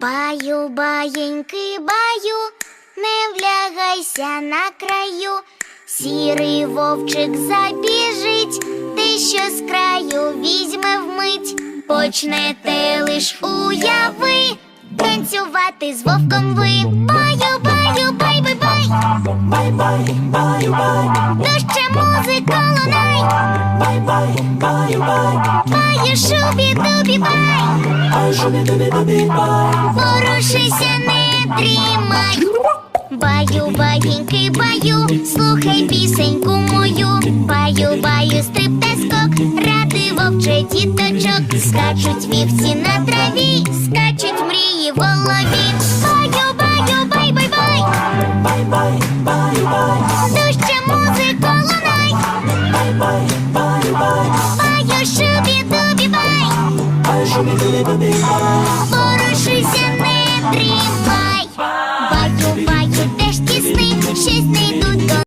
Баю, баєньки, баю, не влягайся на краю. Сірий вовчик забіжить, ти що з краю візьме вмить. Почнете лиш уяви, танцювати з вовком ви. Баю, баю, бай, бай, бай. Бай, бай, баю, бай, Дужче музика лунай. Бай, бай, бай, бай. бай. Не дрімай. Баю, баєньки, баю, слухай пісеньку мою. Баю, баю, стрип та скок, ради вовче діточок. Скачуть вівці на траві, скачуть мрії в голові. Баю, баю, бай, бай, бай. Бай, бай, баю, бай, Порушися